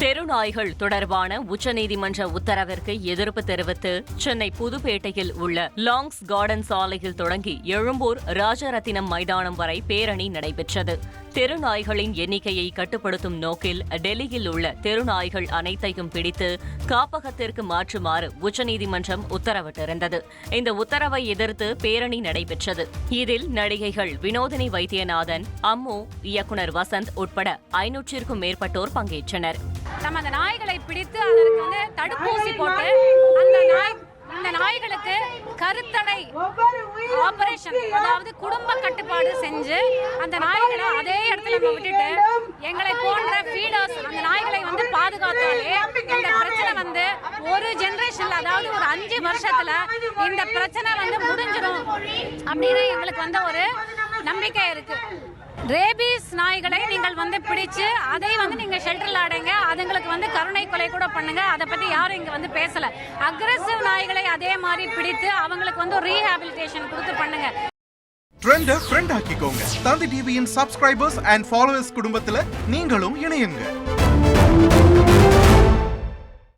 தெருநாய்கள் தொடர்பான உச்சநீதிமன்ற உத்தரவிற்கு எதிர்ப்பு தெரிவித்து சென்னை புதுப்பேட்டையில் உள்ள லாங்ஸ் கார்டன் சாலையில் தொடங்கி எழும்பூர் ராஜரத்தினம் மைதானம் வரை பேரணி நடைபெற்றது. தெருநாய்களின் எண்ணிக்கையை கட்டுப்படுத்தும் நோக்கில் டெல்லியில் உள்ள தெருநாய்கள் அனைத்தையும் பிடித்து காப்பகத்திற்கு மாற்றுமாறு உச்சநீதிமன்றம் உத்தரவிட்டிருந்தது. இந்த உத்தரவை எதிர்த்து பேரணி நடைபெற்றது. இதில் நடிகைகள் வினோதினி வைத்தியநாதன் அம்மு இயக்குனர் வசந்த் உட்பட ஐநூற்றிற்கும் மேற்பட்டோர் பங்கேற்றனர். நம்ம அந்த நாய்களை பிடித்து அதற்கு வந்து தடுப்பூசி போட்டு அந்த நாய் இந்த நாய்களுக்கு கருத்தடை ஆபரேஷன் அதாவது குடும்ப கட்டுப்பாடு செஞ்சு அந்த நாய்களை அதே இடத்துல நம்ம விட்டுட்டு எங்களை போன்ற ஃபீடர்ஸ் அந்த நாய்களை வந்து பாதுகாத்தாலே இந்த பிரச்சனை வந்து ஒரு ஜென்ரேஷன்ல அதாவது ஒரு அஞ்சு வருஷத்துல இந்த பிரச்சனை வந்து முடிஞ்சிடும் அப்படின்னு எங்களுக்கு வந்து ஒரு நம்பிக்கை இருக்கு. ரேபீஸ் நாய்களை நீங்கள் வந்து பிடிச்சு அதை வந்து நீங்க ஷெல்டர்ல அடைங்க. அதுங்களுக்கு வந்து கருணை கொலை கூட பண்ணுங்க. அதை பத்தி யாரும் இங்க வந்து பேசல. அக்ரெசிவ் நாய்களை அதே மாதிரி பிடித்து அவங்களுக்கு வந்து ரீஹாபிலிட்டேஷன் கொடுத்து பண்ணுங்க. ட்ரெண்ட ஃப்ரெண்ட் ஆக்கிக்கோங்க. தந்தி டிவியின் சப்ஸ்கிரைபர்ஸ் அண்ட் ஃபாலோவர்ஸ் குடும்பத்துல நீங்களும் இணையுங்க.